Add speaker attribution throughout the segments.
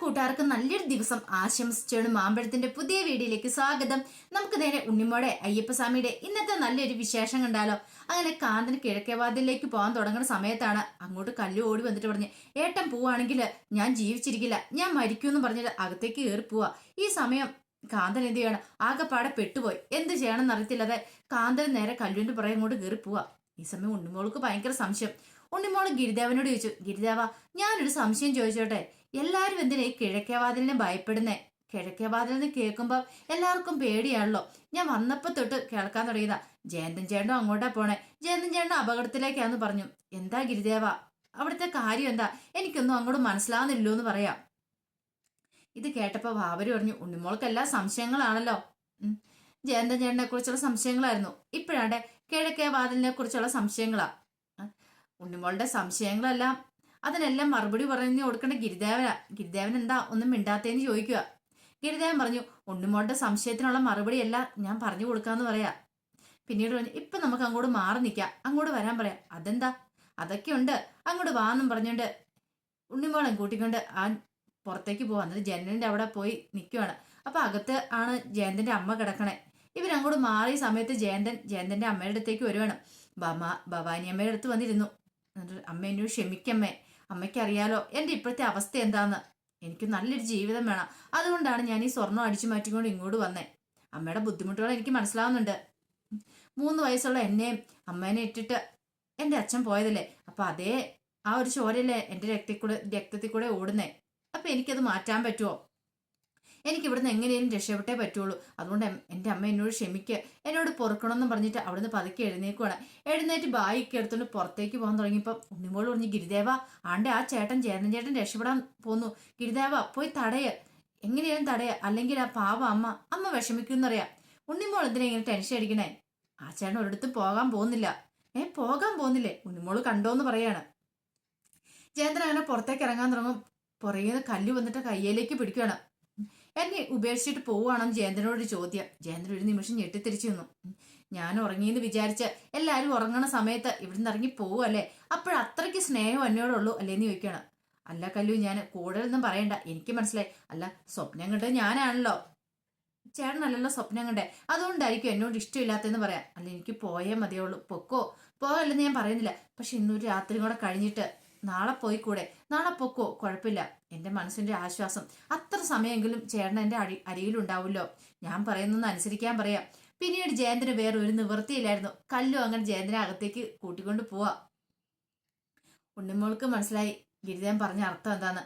Speaker 1: കൂട്ടുകാർക്ക് നല്ലൊരു ദിവസം ആശംസിച്ചാണ് മാമ്പഴത്തിന്റെ പുതിയ വീഡിയോയിലേക്ക് സ്വാഗതം. നമുക്ക് നേരെ ഉണ്ണിമോടെ അയ്യപ്പസ്വാമിയുടെ ഇന്നത്തെ നല്ലൊരു വിശേഷം കണ്ടാലോ? അങ്ങനെ കാന്തന് കിഴക്കേവാതിലേക്ക് പോകാൻ തുടങ്ങുന്ന സമയത്താണ് അങ്ങോട്ട് കല്ലു ഓടി വന്നിട്ട് പറഞ്ഞ് ഏട്ടൻ പോവാണെങ്കിൽ ഞാൻ ജീവിച്ചിരിക്കില്ല ഞാൻ മരിക്കുമെന്ന് പറഞ്ഞിട്ട് അകത്തേക്ക് കയറി പോവാ. ഈ സമയം കാന്തൻ എന്ത് ചെയ്യണം? ആകെപ്പാടെ പെട്ടുപോയി. എന്ത് ചെയ്യണമെന്ന് അറിയത്തില്ലാതെ കാന്തൻ നേരെ കല്ലുവിന്റെ പുറകെ അങ്ങോട്ട് കയറി പോവാ. ഈ സമയം ഉണ്ണിമോൾക്ക് ഭയങ്കര സംശയം. ഉണ്ണിമോൾ ഗിരിദേവനോട് ചോദിച്ചു ഗിരിദേവ ഞാനൊരു സംശയം ചോദിച്ചോട്ടെ? എല്ലാരും എന്തിനാ ഈ കിഴക്കേവാതിലിനെ ഭയപ്പെടുന്നേ? കിഴക്കേവാതിലിന് കേൾക്കുമ്പോൾ എല്ലാവർക്കും പേടിയാണല്ലോ. ഞാൻ വന്നപ്പോൾ തൊട്ട് കേൾക്കാൻ തുടങ്ങിയതാ. ജയന്തൻ ചേട്ടനും അങ്ങോട്ടാ പോണേ. ജയന്തൻ ചേട്ടൻ അപകടത്തിലേക്കാന്ന് പറഞ്ഞു. എന്താ ഗിരിദേവ? അവിടുത്തെ കാര്യം എന്താ? എനിക്കൊന്നും അങ്ങോട്ട് മനസ്സിലാവുന്നില്ലോ എന്ന് പറയാം. ഇത് കേട്ടപ്പോൾ വാവര് പറഞ്ഞു ഉണ്ണിമോൾക്ക് എല്ലാ സംശയങ്ങളാണല്ലോ ജയന്തൻ ചേട്ടനെ കുറിച്ചുള്ള സംശയങ്ങളായിരുന്നു. ഇപ്പോഴാണ്ടെ കിഴക്കേ വാതിലിനെ കുറിച്ചുള്ള സംശയങ്ങളാ. ഉണ്ണിമോളുടെ സംശയങ്ങളെല്ലാം അതിനെല്ലാം മറുപടി പറഞ്ഞു കൊടുക്കേണ്ട ഗിരിദേവന. ഗിരിദേവൻ എന്താ ഒന്നും മിണ്ടാത്തേന്ന് ചോദിക്കുക. ഗിരിദേവൻ പറഞ്ഞു ഉണ്ണിമോളുടെ സംശയത്തിനുള്ള മറുപടി എല്ലാം ഞാൻ പറഞ്ഞു കൊടുക്കാന്ന് പറയാ. പിന്നീട് പറഞ്ഞു ഇപ്പൊ നമുക്ക് അങ്ങോട്ട് മാറി നിൽക്കാം അങ്ങോട്ട് വരാൻ പറയാം. അതെന്താ? അതൊക്കെ ഉണ്ട് അങ്ങോട്ട് വാന്നും പറഞ്ഞുകൊണ്ട് ഉണ്ണിമോളെ കൂട്ടിക്കൊണ്ട് ആ പുറത്തേക്ക് പോവാ. എന്നിട്ട് ജനലിന്റെ അവിടെ പോയി നിൽക്കുവാണ് അപ്പൊ അകത്ത് ആണ് ജയന്തന്റെ അമ്മ കിടക്കണേ. ഇവരങ്ങോട്ട് മാറിയ സമയത്ത് ജയന്തൻ ജയന്തന്റെ അമ്മയുടെ അടുത്തേക്ക് വരുവാണ്. ബമ ഭവാനി അമ്മയുടെ അടുത്ത് വന്നിരുന്നു. എന്നിട്ട് അമ്മ എന്നോട് ക്ഷമിക്കമ്മേ അമ്മയ്ക്ക് എന്റെ ഇപ്പോഴത്തെ അവസ്ഥ എന്താന്ന്. എനിക്ക് നല്ലൊരു ജീവിതം വേണം. അതുകൊണ്ടാണ് ഞാൻ ഈ സ്വർണം അടിച്ചു മാറ്റിക്കൊണ്ട് ഇങ്ങോട്ട് വന്നേ. അമ്മയുടെ ബുദ്ധിമുട്ടുകൾ എനിക്ക് മനസ്സിലാവുന്നുണ്ട്. മൂന്ന് വയസ്സുള്ള എന്നെയും അമ്മേനെ ഇട്ടിട്ട് എന്റെ അച്ഛൻ പോയതല്ലേ? അപ്പം അതേ ആ ഒരു ചോരയല്ലേ എന്റെ രക്തത്തിൽ കൂടെ രക്തത്തിൽ കൂടെ ഓടുന്നേ. അപ്പം എനിക്കത് മാറ്റാൻ പറ്റുമോ എനിക്ക് ഇവിടുന്ന് എങ്ങനെയും രക്ഷപ്പെട്ടേ പറ്റുള്ളൂ. അതുകൊണ്ട് എന്റെ അമ്മ എന്നോട് ക്ഷമിക്കുക എന്നോട് പൊറുക്കണമെന്ന് പറഞ്ഞിട്ട് അവിടുന്ന് പതുക്കെ എഴുന്നേക്കുവാണ്. എഴുന്നേറ്റ് ബായിക്ക് എടുത്തോണ്ട് പുറത്തേക്ക് പോകാൻ തുടങ്ങിയപ്പോൾ ഉണ്ണിമോൾ പറഞ്ഞു ഗിരിദേവ ആണ്ടെ ആ ചേട്ടൻ ചേട്ടൻ ചേട്ടൻ രക്ഷപ്പെടാൻ പോന്നു. ഗിരിദേവ പോയി തടയ. എങ്ങനെയാലും തടയ. അല്ലെങ്കിൽ ആ പാവ അമ്മ അമ്മ വിഷമിക്കുന്നറിയാം ഉണ്ണിമോൾ എന്തിനാ ഇങ്ങനെ ടെൻഷൻ അടിക്കണേ? ആ ചേട്ടൻ ഒരിടത്തും പോകാൻ പോകുന്നില്ല. ഏ പോകാൻ പോകുന്നില്ലേ? ഉണ്ണിമോൾ കണ്ടോന്ന് പറയാണ്. ജയന്തൻ അങ്ങനെ പുറത്തേക്ക് ഇറങ്ങാൻ തുടങ്ങും. പുറകെ കല്ല് വന്നിട്ട് കയ്യിലേക്ക് പിടിക്കുകയാണ് എന്നെ ഉപേക്ഷിച്ചിട്ട് പോവുകയാണെന്ന് ജയന്തനോട് ഒരു ചോദ്യം. ജയന്തൻ ഒരു നിമിഷം ഞെട്ടിത്തിരിച്ചു നിന്നു. ഞാൻ ഉറങ്ങിയെന്ന് വിചാരിച്ച് എല്ലാവരും ഉറങ്ങണ സമയത്ത് ഇവിടുന്ന് ഇറങ്ങി പോവല്ലേ അപ്പോഴത്രയ്ക്ക് സ്നേഹം എന്നോടുള്ളൂ അല്ലേന്ന് ചോദിക്കണം അല്ല കല്ലു ഞാൻ കൂടുതലൊന്നും പറയണ്ട. എനിക്ക് മനസ്സിലായി. അല്ല സ്വപ്നം കണ്ടത് ഞാനാണല്ലോ. ചേട്ടനല്ലല്ലോ സ്വപ്നം കണ്ടേ. അതുകൊണ്ടായിരിക്കും എന്നോട് ഇഷ്ടമില്ലാത്തതെന്ന് പറയാം അല്ല എനിക്ക് പോയേ മതിയുള്ളൂ. പൊക്കോ? പോകല്ലെന്ന് ഞാൻ പറയുന്നില്ല. പക്ഷെ ഇന്നൊരു രാത്രി കൂടെ കഴിഞ്ഞിട്ട് നാളെ പോയിക്കൂടെ? നാളെ പൊക്കോ? കുഴപ്പമില്ല. എന്റെ മനസ്സിന്റെ ആശ്വാസം. അത്ര സമയമെങ്കിലും ചേട്ടൻ എന്റെ അടി അരികിലുണ്ടാവുമല്ലോ ഞാൻ പറയുന്നൊന്ന് അനുസരിക്കാൻ പറയാം. പിന്നീട് ജയന്തന് വേറെ ഒരു നിവൃത്തിയില്ലായിരുന്നു. കല്ലു അങ്ങനെ ജയന്തനെ അകത്തേക്ക് കൂട്ടിക്കൊണ്ട് പോവാ. ഉണ്ണിമോൾക്ക് മനസ്സിലായി. ഗിരിദേവൻ പറഞ്ഞ അർത്ഥം എന്താന്ന്.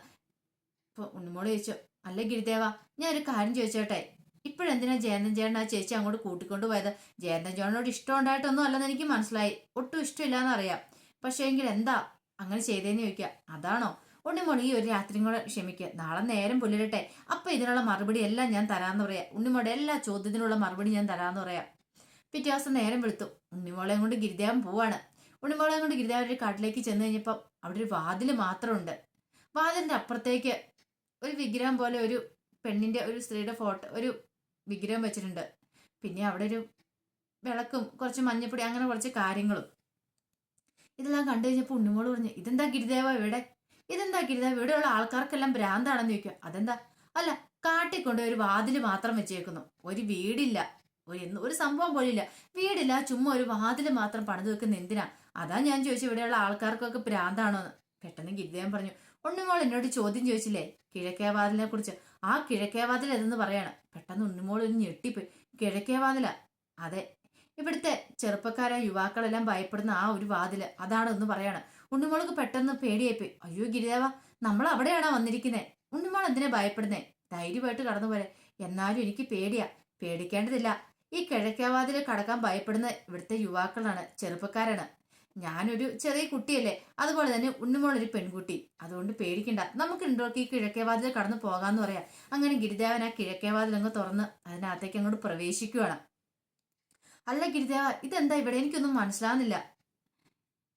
Speaker 1: ഇപ്പൊ ഉണ്ണിമോൾ ചോദിച്ചു അല്ല ഗിരിദേവ ഞാൻ ഒരു കാര്യം ചോദിച്ചോട്ടെ? ഇപ്പോഴെന്തിനാ ജയന്തൻ ചേട്ടൻ ആ ചേച്ചി അങ്ങോട്ട് കൂട്ടിക്കൊണ്ട് പോയത്? ജയന്തൻ ചേട്ടനോട് ഇഷ്ടം ഉണ്ടായിട്ടൊന്നും അല്ലെന്ന് എനിക്ക് മനസ്സിലായി. ഒട്ടും ഇഷ്ടമില്ലാന്ന് അറിയാം. പക്ഷേ എങ്കിൽ എന്താ? അങ്ങനെ ചെയ്തേന്ന് ചോദിക്കുക. അതാണോ? ഉണ്ണിമോൾ ഈ ഒരു രാത്രിയും കൂടെ ക്ഷമിക്കുക. നാളെ നേരം പുലരട്ടെ അപ്പൊ ഇതിനുള്ള മറുപടി എല്ലാം ഞാൻ തരാന്ന് പറയാം. ഉണ്ണിമോടെ എല്ലാ ചോദ്യത്തിനുള്ള മറുപടി ഞാൻ തരാന്ന് പറയാം. പിറ്റേ ദിവസം നേരം വെളുത്തു. ഉണ്ണിമോളെയും കൊണ്ട് ഗിരിദേവൻ പോവാണ്. ഉണ്ണിമോളെയും കൊണ്ട് ഗിരിദേവൻ ഒരു കാട്ടിലേക്ക് ചെന്ന് കഴിഞ്ഞപ്പം അവിടെ ഒരു വാതിൽ മാത്രമുണ്ട്. വാതിലിന്റെ അപ്പുറത്തേക്ക് ഒരു വിഗ്രഹം പോലെ ഒരു പെണ്ണിന്റെ ഒരു സ്ത്രീയുടെ ഫോട്ടോ ഒരു വിഗ്രഹം വെച്ചിട്ടുണ്ട്. പിന്നെ അവിടെ ഒരു വിളക്കും കുറച്ച് മഞ്ഞപ്പൊടി അങ്ങനെ കുറച്ച് കാര്യങ്ങളും. ഇതെല്ലാം കണ്ടു കഴിഞ്ഞപ്പോൾ ഉണ്ണിമോൾ പറഞ്ഞു ഇതെന്താ ഗിരിദേവ ഇവിടെ? ഇതെന്താ ഗിരിദേവ? ഇവിടെയുള്ള ആൾക്കാർക്കെല്ലാം ഭ്രാന്താണെന്ന് ചോദിക്കുക അതെന്താ? അല്ല കാട്ടിക്കൊണ്ട് ഒരു വാതിൽ മാത്രം വെച്ചേക്കുന്നു. ഒരു വീടില്ല. ഒരു ഒരു സംഭവം പോലില്ല വീടില്ല ചുമ്മാ ഒരു വാതിൽ മാത്രം പണിത് വെക്കുന്ന എന്തിനാ? അതാ ഞാൻ ചോദിച്ചു ഇവിടെയുള്ള ആൾക്കാർക്കൊക്കെ ഭ്രാന്താണോന്ന്. പെട്ടെന്ന് ഗിരിദേവൻ പറഞ്ഞു ഉണ്ണിമോൾ എന്നോട് ചോദ്യം ചോദിച്ചില്ലേ? കിഴക്കേ വാതിലിനെ കുറിച്ച്. ആ കിഴക്കേ വാതിൽ ഏതെന്ന് പറയാണ്? പെട്ടെന്ന് ഉണ്ണിമോൾ ഒരു ഞെട്ടിപ്പോയി. കിഴക്കേ വാതില? അതെ. ഇവിടുത്തെ ചെറുപ്പക്കാരെ യുവാക്കളെല്ലാം ഭയപ്പെടുന്ന ആ ഒരു വാതിൽ അതാണ് എന്ന് പറയാണ്. ഉണ്ണിമോൾക്ക് പെട്ടെന്ന് പേടിയായിപ്പോയി. അയ്യോ ഗിരിദേവ നമ്മൾ അവിടെയാണോ വന്നിരിക്കുന്നത് ഉണ്ണിമോൾ എന്തിനാ ഭയപ്പെടുന്നേ? ധൈര്യമായിട്ട് കടന്നു പോലെ എന്നാലും എനിക്ക് പേടിയാ. പേടിക്കേണ്ടതില്ല. ഈ കിഴക്കേവാതിൽ കടക്കാൻ ഭയപ്പെടുന്ന ഇവിടുത്തെ യുവാക്കളാണ് ചെറുപ്പക്കാരാണ്. ഞാനൊരു ചെറിയ കുട്ടിയല്ലേ അതുപോലെ തന്നെ ഉണ്ണിമോൾ ഒരു പെൺകുട്ടി. അതുകൊണ്ട് പേടിക്കണ്ട. നമുക്ക് ഇണ്ടോക്ക് ഈ കിഴക്കേവാതിൽ കടന്നു പോകാന്ന് പറയാം. അങ്ങനെ ഗിരിദേവൻ ആ കിഴക്കേവാതിൽ അങ്ങ് തുറന്ന് അതിനകത്തേക്ക് അങ്ങോട്ട് പ്രവേശിക്കുകയാണ് അല്ല ഗിരിദേവ ഇതെന്താ ഇവിടെ? എനിക്കൊന്നും മനസ്സിലാവുന്നില്ല.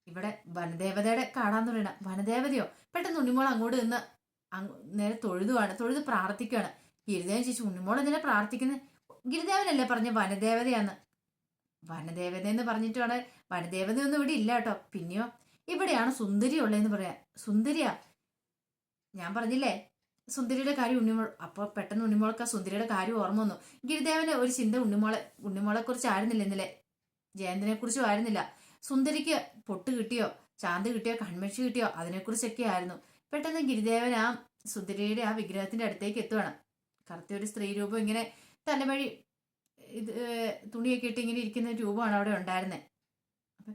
Speaker 1: ഇവിടെ വനദേവതയുടെ കാണാൻ പറയണ വനദേവതയോ? പെട്ടെന്ന് ഉണ്ണിമോൾ അങ്ങോട്ട് നിന്ന് നേരെ തൊഴുതുവാണ്. തൊഴുത് പ്രാർത്ഥിക്കുകയാണ് ഗിരിദേവൻ ചേച്ചി ഉണ്ണിമോൾ എന്തിനാ പ്രാർത്ഥിക്കുന്നത് ഗിരിദേവനല്ലേ പറഞ്ഞ വനദേവതയാന്ന്. വനദേവത എന്ന് പറഞ്ഞിട്ടാണ് വനദേവതയൊന്നും ഇവിടെ ഇല്ല കേട്ടോ. പിന്നെയോ? ഇവിടെയാണ് സുന്ദരി ഉള്ളതെന്ന് പറയാ. സുന്ദരിയാ? ഞാൻ പറഞ്ഞില്ലേ? സുന്ദരിയുടെ കാര്യം ഉണ്ണിമോൾ അപ്പോൾ പെട്ടെന്ന് ഉണ്ണിമോൾക്ക് ആ സുന്ദരിയുടെ കാര്യം ഓർമ്മ വന്നു. ഗിരിദേവന് ഒരു ചിന്ത ഉണ്ണിമോളെ ഉണ്ണിമോളെ കുറിച്ച് ആയിരുന്നില്ല ഇന്നലെ. ജയന്തിനെ കുറിച്ചും ആയിരുന്നില്ല. സുന്ദരിക്ക് പൊട്ട് കിട്ടിയോ? ചാന്ത് കിട്ടിയോ? കൺമഷി കിട്ടിയോ? അതിനെക്കുറിച്ചൊക്കെ ആയിരുന്നു. പെട്ടെന്ന് ഗിരിദേവൻ ആ സുന്ദരിയുടെ ആ വിഗ്രഹത്തിന്റെ അടുത്തേക്ക് എത്തുവാണ്. കറുത്ത ഒരു സ്ത്രീ രൂപം ഇങ്ങനെ തലവഴി ഇത് തുണിയൊക്കെ ഇട്ട് ഇങ്ങനെ ഇരിക്കുന്ന രൂപമാണ് അവിടെ ഉണ്ടായിരുന്നത് അപ്പൊ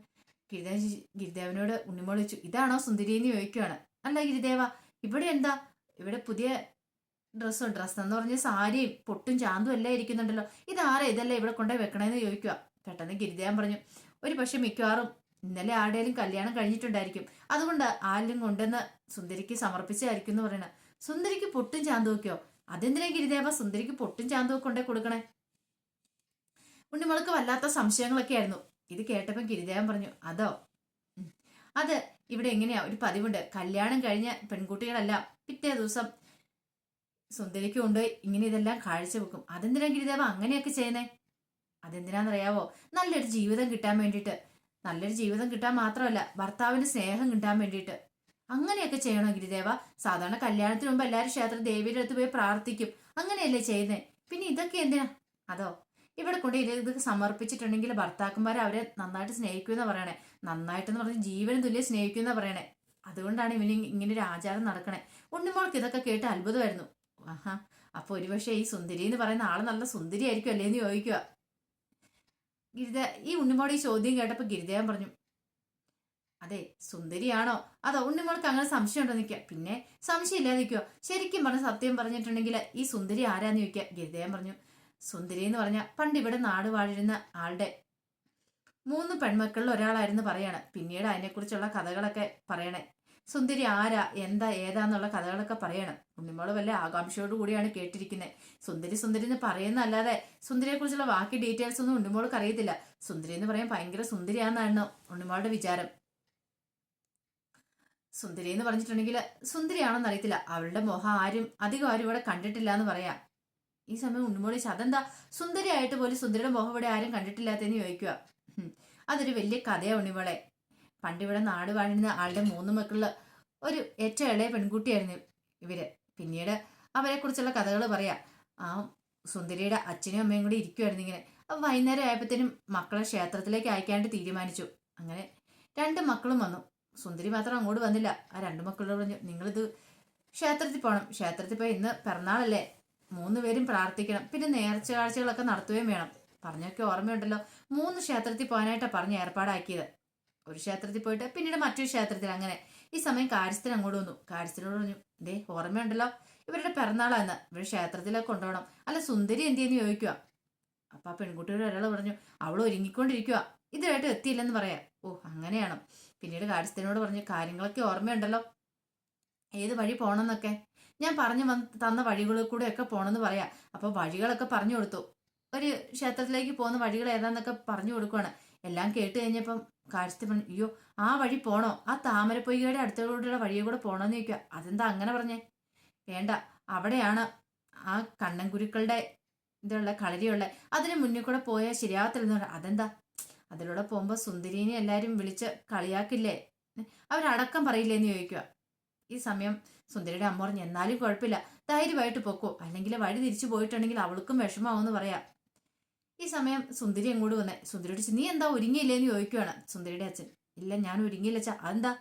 Speaker 1: ഗിരിദേവൻ ഗിരിദേവനോട് ഉണ്ണിമോൾ ഇതാണോ സുന്ദരി എന്ന് ചോദിക്കുവാണ്. അല്ല ഗിരിദേവ ഇവിടെ എന്താ? ഇവിടെ പുതിയ ഡ്രസ്സും ഡ്രസ്സ് എന്ന് പറഞ്ഞ സാരിയും പൊട്ടും ചാന്തും എല്ലാം ഇരിക്കുന്നുണ്ടല്ലോ. ഇതാരാ ഇതല്ലേ ഇവിടെ കൊണ്ടുപോയി വെക്കണേന്ന് ചോദിക്കുക പെട്ടെന്ന് ഗിരിദേവൻ പറഞ്ഞു ഒരു പക്ഷെ മിക്കവാറും ഇന്നലെ ആരുടെയും കല്യാണം കഴിഞ്ഞിട്ടുണ്ടായിരിക്കും. അതുകൊണ്ട് ആരും കൊണ്ടുവന്ന് സുന്ദരിക്ക് സമർപ്പിച്ചായിരിക്കും എന്ന് പറയണ. സുന്ദരിക്ക് പൊട്ടും ചാന്തും ഒക്കെയോ? അതെന്തിനാ ഗിരിദേവ സുന്ദരിക്ക് പൊട്ടും ചാന്തും കൊണ്ടേ കൊടുക്കണേ? ഉണ്ണിമോൾക്ക് വല്ലാത്ത സംശയങ്ങളൊക്കെ ആയിരുന്നു. ഇത് കേട്ടപ്പോൾ ഗിരിദേവൻ പറഞ്ഞു അതോ. അത് ഇവിടെ എങ്ങനെയാ? ഒരു പതിവുണ്ട്. കല്യാണം കഴിഞ്ഞ പെൺകുട്ടികളല്ല പിറ്റേ ദിവസം സുന്ദരിക്ക് കൊണ്ടുപോയി ഇങ്ങനെ ഇതെല്ലാം കാഴ്ച വെക്കും. അതെന്തിനാ ഗിരിദേവ അങ്ങനെയൊക്കെ ചെയ്യുന്നേ? അതെന്തിനാന്നറിയാവോ നല്ലൊരു ജീവിതം കിട്ടാൻ വേണ്ടിയിട്ട്. നല്ലൊരു ജീവിതം കിട്ടാൻ മാത്രമല്ല ഭർത്താവിന് സ്നേഹം കിട്ടാൻ വേണ്ടിയിട്ട്. അങ്ങനെയൊക്കെ ചെയ്യണോ ഗിരിദേവ? സാധാരണ കല്യാണത്തിന് മുമ്പ് എല്ലാവരും ക്ഷേത്ര ദേവിയുടെ അടുത്ത് പോയി പ്രാർത്ഥിക്കും. അങ്ങനെയല്ലേ ചെയ്യുന്നേ? പിന്നെ ഇതൊക്കെ എന്തിനാ? അതോ? ഇവിടെ കൊണ്ട് ഇത് സമർപ്പിച്ചിട്ടുണ്ടെങ്കിൽ ഭർത്താക്കന്മാർ അവരെ നന്നായിട്ട് സ്നേഹിക്കുമെന്ന് പറയണേ. നന്നായിട്ടെന്ന് പറഞ്ഞ് ജീവന് തുല്യം സ്നേഹിക്കുന്ന പറയണേ. അതുകൊണ്ടാണ് ഇവന് ഇങ്ങനെ ഒരു ആചാരം നടക്കണേ. ഉണ്ണിമോൾക്ക് ഇതൊക്കെ കേട്ട് അത്ഭുതമായിരുന്നു. ആഹാ അപ്പൊ ഒരുപക്ഷെ ഈ സുന്ദരി എന്ന് പറയുന്ന ആൾ നല്ല സുന്ദരി ആയിരിക്കും അല്ലേന്ന് ചോദിക്കുക ഗിരിദ ഈ ഉണ്ണിമോൾ ഈ ചോദ്യം കേട്ടപ്പോ ഗിരിദേവൻ പറഞ്ഞു അതെ സുന്ദരിയാണോ? അതോ ഉണ്ണിമോൾക്ക് അങ്ങനെ സംശയം ഉണ്ടോ? നിൽക്കുക പിന്നെ സംശയം ഇല്ലാതെ നിൽക്കുക ശരിക്കും പറഞ്ഞ സത്യം പറഞ്ഞിട്ടുണ്ടെങ്കിൽ ഈ സുന്ദരി ആരാന്ന് ചോദിക്കുക ഗിരിദേവൻ പറഞ്ഞു സുന്ദരി എന്ന് പറഞ്ഞ പണ്ട് ഇവിടെ നാട് വാഴിരുന്ന ആളുടെ മൂന്ന് പെൺമക്കളിൽ ഒരാളായിരുന്നു പറയാണ്. പിന്നീട് അതിനെക്കുറിച്ചുള്ള കഥകളൊക്കെ പറയണേ. സുന്ദരി ആരാ? എന്താ? ഏതാന്നുള്ള കഥകളൊക്കെ പറയണം. ഉണ്ണിമോൾ വല്ല ആകാംക്ഷയോട് കൂടിയാണ് കേട്ടിരിക്കുന്നത് സുന്ദരി സുന്ദരി എന്ന് പറയുന്നല്ലാതെ സുന്ദരിയെ കുറിച്ചുള്ള ബാക്കി ഡീറ്റെയിൽസ് ഒന്നും ഉണ്ണിമോൾക്ക് അറിയത്തില്ല. സുന്ദരി എന്ന് പറയാൻ ഭയങ്കര സുന്ദരിയാണെന്നാണ് ഉണ്ണിമോളുടെ വിചാരം. സുന്ദരി എന്ന് പറഞ്ഞിട്ടുണ്ടെങ്കിൽ സുന്ദരിയാണെന്ന് അറിയത്തില്ല. അവളുടെ മുഖം ആരും അധികം ആരും ഇവിടെ കണ്ടിട്ടില്ല എന്ന് പറയാം. ഈ സമയം ഉണ്ണിമോളി അതെന്താ? സുന്ദരിയായിട്ട് പോലും സുന്ദരിയുടെ മുഖം ഇവിടെ ആരും കണ്ടിട്ടില്ലാത്തതെന്ന് ചോദിക്കുക. അതൊരു വലിയ കഥയാണ് ഇവളെ പണ്ടിവിടെ നാട് വാഴുന്ന ആളുടെ മൂന്ന് മക്കളുള്ള ഒരു ഏറ്റവും ഇളയ പെൺകുട്ടിയായിരുന്നു ഇവർ. പിന്നീട് അവരെ കുറിച്ചുള്ള കഥകൾ പറയാം. ആ സുന്ദരിയുടെ അച്ഛനും അമ്മയും കൂടി ഇരിക്കുമായിരുന്നു ഇങ്ങനെ. അപ്പൊ വൈകുന്നേരം ആയപ്പോഴത്തേനും മക്കളെ ക്ഷേത്രത്തിലേക്ക് അയക്കാണ്ട് തീരുമാനിച്ചു. അങ്ങനെ രണ്ട് മക്കളും വന്നു. സുന്ദരി മാത്രം അങ്ങോട്ട് വന്നില്ല. ആ രണ്ട് മക്കളോട് പറഞ്ഞു നിങ്ങളിത് ക്ഷേത്രത്തിൽ പോകണം ക്ഷേത്രത്തിൽ പോയി ഇന്ന് പിറന്നാളല്ലേ. മൂന്ന് പേരും പ്രാർത്ഥിക്കണം. പിന്നെ നേർച്ച കാഴ്ചകളൊക്കെ നടത്തുകയും വേണം. പറഞ്ഞൊക്കെ ഓർമ്മയുണ്ടല്ലോ. മൂന്ന് ക്ഷേത്രത്തിൽ പോകാനായിട്ടാണ് പറഞ്ഞ് ഏർപ്പാടാക്കിയത്. ഒരു ക്ഷേത്രത്തിൽ പോയിട്ട് പിന്നീട് മറ്റൊരു ക്ഷേത്രത്തിൽ അങ്ങനെ. ഈ സമയം കാര്യസ്ഥൻ അങ്ങോട്ട് വന്നു. കാര്യസ്ഥനോട് പറഞ്ഞു ദേ ഓർമ്മയുണ്ടല്ലോ. ഇവരുടെ പിറന്നാളാന്ന്. ഇവർ ക്ഷേത്രത്തിലൊക്കെ കൊണ്ടുപോകണം. അല്ല സുന്ദരി എന്തിയെന്ന് ചോദിക്കുക അപ്പൊ ആ പെൺകുട്ടിയുടെ ഒരാൾ പറഞ്ഞു അവൾ ഒരുങ്ങിക്കൊണ്ടിരിക്കുക ഇതുമായിട്ട് എത്തിയില്ലെന്ന് പറയാം. ഓ അങ്ങനെയാണ്. പിന്നീട് കാര്യസ്ഥനോട് പറഞ്ഞു കാര്യങ്ങളൊക്കെ ഓർമ്മയുണ്ടല്ലോ. ഏത് വഴി പോകണമെന്നൊക്കെ? ഞാൻ പറഞ്ഞു വന്ന് തന്ന വഴികളിൽ കൂടെയൊക്കെ പോകണമെന്ന് പറയാം. അപ്പോൾ വഴികളൊക്കെ പറഞ്ഞു കൊടുത്തു. ഒരു ക്ഷേത്രത്തിലേക്ക് പോകുന്ന വഴികൾ ഏതാന്നൊക്കെ പറഞ്ഞു കൊടുക്കുവാണ്. എല്ലാം കേട്ട് കഴിഞ്ഞപ്പം കാര്യസ്ഥ പറഞ്ഞു അയ്യോ ആ വഴി പോണോ? ആ താമരപ്പൊയ്കയുടെ അടുത്തോടുള്ള വഴിയെ കൂടെ പോണോന്ന് ചോദിക്കുക അതെന്താ അങ്ങനെ പറഞ്ഞേ? വേണ്ട അവിടെയാണ് ആ കണ്ണൻകുരുക്കളുടെ ഇതുള്ള കളരിയുള്ള. അതിന് മുന്നിൽ കൂടെ പോയാൽ ശരിയാകത്തില്ലെന്ന് അതെന്താ? അതിലൂടെ പോകുമ്പോൾ സുന്ദരീനെ എല്ലാവരും വിളിച്ച് കളിയാക്കില്ലേ? അവരടക്കം പറയില്ലേ എന്ന് ചോദിക്കുക ഈ സമയം സുന്ദരിയുടെ അമ്മ പറഞ്ഞു എന്നാലും കുഴപ്പമില്ല. ധൈര്യമായിട്ട് പൊക്കോ. അല്ലെങ്കിൽ വഴി തിരിച്ചു പോയിട്ടുണ്ടെങ്കിൽ അവൾക്കും വിഷമാവെന്ന് പറയാം. ഈ സമയം സുന്ദരി അങ്ങോട്ട് വന്നേ. സുന്ദരിയോട് നീ എന്താ ഒരുങ്ങിയില്ലേന്ന് ചോദിക്കുവാണ് സുന്ദരിയുടെ അച്ഛൻ. ഇല്ല ഞാൻ ഒരുങ്ങിയില്ല അച്ഛാ. അതെന്താ?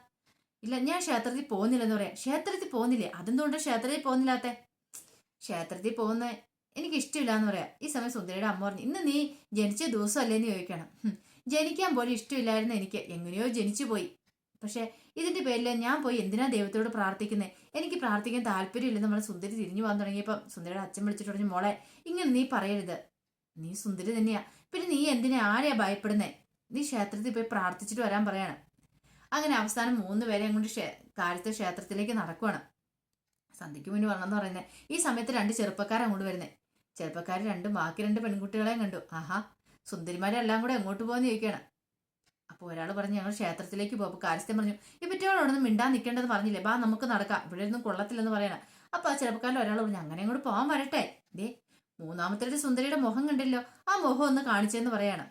Speaker 1: ഇല്ല ഞാൻ ക്ഷേത്രത്തിൽ പോകുന്നില്ല എന്ന് പറയാം. ക്ഷേത്രത്തിൽ പോകുന്നില്ലേ? അതെന്തുകൊണ്ട് ക്ഷേത്രത്തിൽ പോകുന്നില്ലാത്തേ? ക്ഷേത്രത്തിൽ പോകുന്ന എനിക്ക് ഇഷ്ടമില്ല എന്ന് പറയാം. ഈ സമയം സുന്ദരിയുടെ അമ്മ പറഞ്ഞു ഇന്ന് നീ ജനിച്ച ദിവസമല്ലേ? എന്ന് ചോദിക്കണം "ഹും, ജനിക്കാൻ പോലും ഇഷ്ടമില്ലായിരുന്നു എനിക്ക്. എങ്ങനെയോ ജനിച്ചു പോയി. പക്ഷെ ഇതിന്റെ പേരിൽ ഞാൻ പോയി എന്തിനാ ദൈവത്തോട് പ്രാർത്ഥിക്കുന്നത് എനിക്ക് പ്രാർത്ഥിക്കാൻ താല്പര്യമില്ല നമ്മൾ സുന്ദരി തിരിഞ്ഞു പോകാൻ തുടങ്ങിയപ്പോൾ സുന്ദരിയുടെ അച്ഛൻ വിളിച്ചിട്ട് പറഞ്ഞു മോളെ ഇങ്ങനെ നീ പറയരുത്. നീ സുന്ദരി തന്നെയാ. പിന്നെ നീ എന്തിനാ ആരെയാ ഭയപ്പെടുന്നേ? നീ ക്ഷേത്രത്തിൽ പോയി പ്രാർത്ഥിച്ചിട്ട് വരാൻ പറയാണ്. അങ്ങനെ അവസാനം മൂന്ന് പേരെയും അങ്ങോട്ട് കാര്യത്തെ ക്ഷേത്രത്തിലേക്ക് നടക്കുവാണ്. സന്ധ്യയ്ക്ക് മുന്നേ വരണമെന്ന് പറയുന്നത് ഈ സമയത്ത് രണ്ട് ചെറുപ്പക്കാർ അങ്ങോട്ട് വരുന്നത് ചെറുപ്പക്കാർ രണ്ടും ബാക്കി രണ്ട് പെൺകുട്ടികളെയും കണ്ടു. ആഹാ സുന്ദരിമാരെ എല്ലാം കൂടെ എങ്ങോട്ട് പോകുന്ന ചോദിക്കുകയാണ് അപ്പോൾ ഒരാൾ പറഞ്ഞു ഞങ്ങൾ ക്ഷേത്രത്തിലേക്ക് പോകും അപ്പോൾ കാര്യസ്ഥൻ പറഞ്ഞു ഈ പറ്റിയോടൊന്നും മിണ്ടാൻ നിൽക്കേണ്ടതെന്ന് പറഞ്ഞില്ലേ? ബാ നമുക്ക് നടക്കാം. ഇവിടെ ഒന്നും കൊള്ളത്തില്ലെന്ന് പറയണം. അപ്പോൾ ആ ചെറുപ്പക്കാരിൽ ഒരാൾ പറഞ്ഞു അങ്ങനെ അങ്ങോട്ട് പോകാൻ വരട്ടെ. ദേ മൂന്നാമത്തെ ഒരു സുന്ദരിയുടെ മുഖം കണ്ടില്ലോ. ആ മുഖം ഒന്ന് കാണിച്ചെന്ന് പറയാണ്.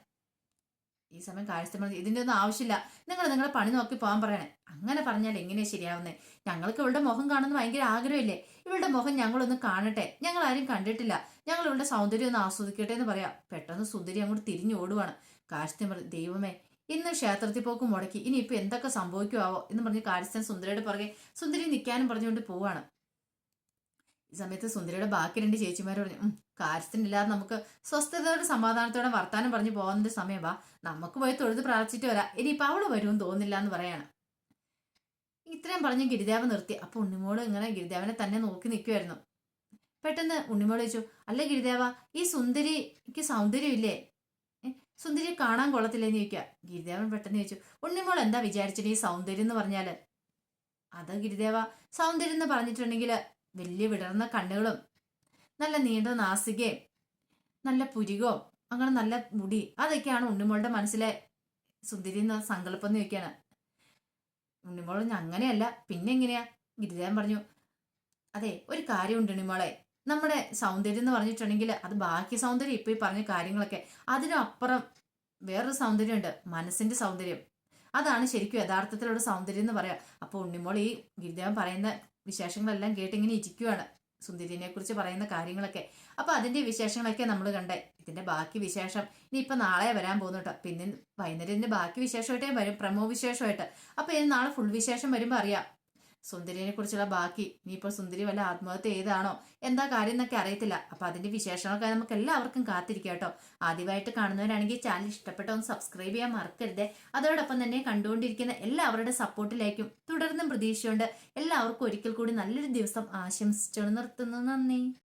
Speaker 1: ഈ സമയം കാര്യസ്ഥൻ പറഞ്ഞു ഇതിന്റെ ഒന്നും ആവശ്യമില്ല. നിങ്ങൾ നിങ്ങളെ പണി നോക്കി പോകാൻ പറയണേ. അങ്ങനെ പറഞ്ഞാൽ എങ്ങനെയാ ശരിയാവുന്നേ? ഞങ്ങൾക്ക് ഇവളുടെ മുഖം കാണുന്ന ഭയങ്കര ആഗ്രഹമില്ലേ? ഇവളുടെ മുഖം ഞങ്ങളൊന്ന് കാണട്ടെ. ഞങ്ങൾ ആരും കണ്ടിട്ടില്ല. ഞങ്ങൾ ഇവളുടെ സൗന്ദര്യം ഒന്ന് ആസ്വദിക്കട്ടെ എന്ന് പറയാം. പെട്ടെന്ന് സുന്ദരി അങ്ങോട്ട് തിരിഞ്ഞു ഓടുവാണ്. കാര്യസ്ഥമർ ദൈവമേ ഇന്ന് ക്ഷേത്രത്തിൽ പോക്ക് മുടക്കി. ഇനി ഇപ്പൊ എന്തൊക്കെ സംഭവിക്കുമാവോ എന്ന് പറഞ്ഞ് കാര്യസ്ഥൻ സുന്ദരിയുടെ പുറകെ സുന്ദരി നിൽക്കാനും പറഞ്ഞുകൊണ്ട് പോവാണ്. ഈ സമയത്ത് സുന്ദരിയുടെ ബാക്കി രണ്ട് ചേച്ചിമാർ പറഞ്ഞു കാര്യസ്ഥനില്ലാതെ നമുക്ക് സ്വസ്ഥതയോടെ സമാധാനത്തോടെ വർത്താനം പറഞ്ഞു പോകുന്നതിന്റെ സമയം വാ. നമുക്ക് പോയി തൊഴുത് പ്രാർത്ഥിച്ചിട്ട് വരാം. ഇനിയിപ്പോൾ അവൾ വരുമെന്ന് തോന്നില്ല എന്ന് പറയാണ്. ഇത്രയും പറഞ്ഞ് ഗിരിദേവ നിർത്തി. അപ്പൊ ഉണ്ണിമോൾ ഇങ്ങനെ ഗിരിദേവനെ തന്നെ നോക്കി നിൽക്കുമായിരുന്നു പെട്ടെന്ന് ഉണ്ണിമോൾ ചോദിച്ചു അല്ലേ ഗിരിദേവ ഈ സുന്ദരിക്ക് സൗന്ദര്യമില്ലേ? ഇല്ലേ സുന്ദരിയെ കാണാൻ കൊള്ളത്തില്ലെന്ന് ചോദിക്കുക. ഗിരിദേവൻ പെട്ടെന്ന് ചോദിച്ചു ഉണ്ണിമോൾ എന്താ വിചാരിച്ചിട്ട് ഈ സൗന്ദര്യം എന്ന് പറഞ്ഞാൽ? അത് ഗിരിദേവ സൗന്ദര്യം എന്ന് പറഞ്ഞിട്ടുണ്ടെങ്കിൽ വലിയ വിടർന്ന കണ്ണുകളും നല്ല നീണ്ട നാസികയും നല്ല പുരികോ അങ്ങനെ നല്ല മുടി അതൊക്കെയാണ് ഉണ്ണിമോളുടെ മനസ്സിലെ സുന്ദരി എന്ന സങ്കല്പം എന്ന് ചോദിക്കാണ് ഉണ്ണിമോൾ അങ്ങനെയല്ല പിന്നെ എങ്ങനെയാ? ഗിരിദേവൻ പറഞ്ഞു അതെ ഒരു കാര്യമുണ്ട് ഉണ്ണിമോളെ. നമ്മുടെ സൗന്ദര്യം എന്ന് പറഞ്ഞിട്ടുണ്ടെങ്കിൽ അത് ബാക്കി സൗന്ദര്യം ഇപ്പൊ ഈ പറഞ്ഞ കാര്യങ്ങളൊക്കെ അതിനപ്പുറം വേറൊരു സൗന്ദര്യമുണ്ട് മനസ്സിന്റെ സൗന്ദര്യം. അതാണ് ശരിക്കും യഥാർത്ഥത്തിലുള്ള സൗന്ദര്യം എന്ന് പറയാം. അപ്പൊ ഉണ്ണിമോൾ ഈ ഗിരിദേവൻ പറയുന്ന വിശേഷങ്ങളെല്ലാം കേട്ട് ഇങ്ങനെ ഇരിക്കുവാണ്. സുന്ദരിനെ കുറിച്ച് പറയുന്ന കാര്യങ്ങളൊക്കെ. അപ്പൊ അതിന്റെ വിശേഷങ്ങളൊക്കെ നമ്മൾ കണ്ടേ. ഇതിന്റെ ബാക്കി വിശേഷം. ഇനി ഇപ്പൊ നാളെ വരാൻ പോകുന്നു പിന്നെ വൈകുന്നേരം ഇതിന്റെ ബാക്കി വിശേഷമായിട്ടേ വരും. പ്രമോ വിശേഷമായിട്ട്. അപ്പൊ ഇനി നാളെ ഫുൾ വിശേഷം വരുമ്പോ അറിയാം. സുന്ദരിനെ കുറിച്ചുള്ള ബാക്കി. ഇനിയിപ്പോൾ സുന്ദരി വല്ല ആത്മഹത്യ ചെയ്താണോ എന്താ കാര്യം എന്നൊക്കെ അറിയത്തില്ല. അപ്പൊ അതിന്റെ വിശേഷങ്ങളൊക്കെ നമുക്ക് എല്ലാവർക്കും കാത്തിരിക്കാം കേട്ടോ. ആദ്യമായിട്ട് കാണുന്നവരാണെങ്കിൽ ചാനൽ ഇഷ്ടപ്പെട്ട ഒന്ന് സബ്സ്ക്രൈബ് ചെയ്യാൻ മറക്കരുത്. അതോടൊപ്പം തന്നെ കണ്ടുകൊണ്ടിരിക്കുന്ന എല്ലാവരുടെ സപ്പോർട്ടിലേക്കും തുടർന്നും പ്രതീക്ഷയുണ്ട്. എല്ലാവർക്കും ഒരിക്കൽ കൂടി നല്ലൊരു ദിവസം ആശംസിച്ചു നിർത്തുന്നു. നന്ദി.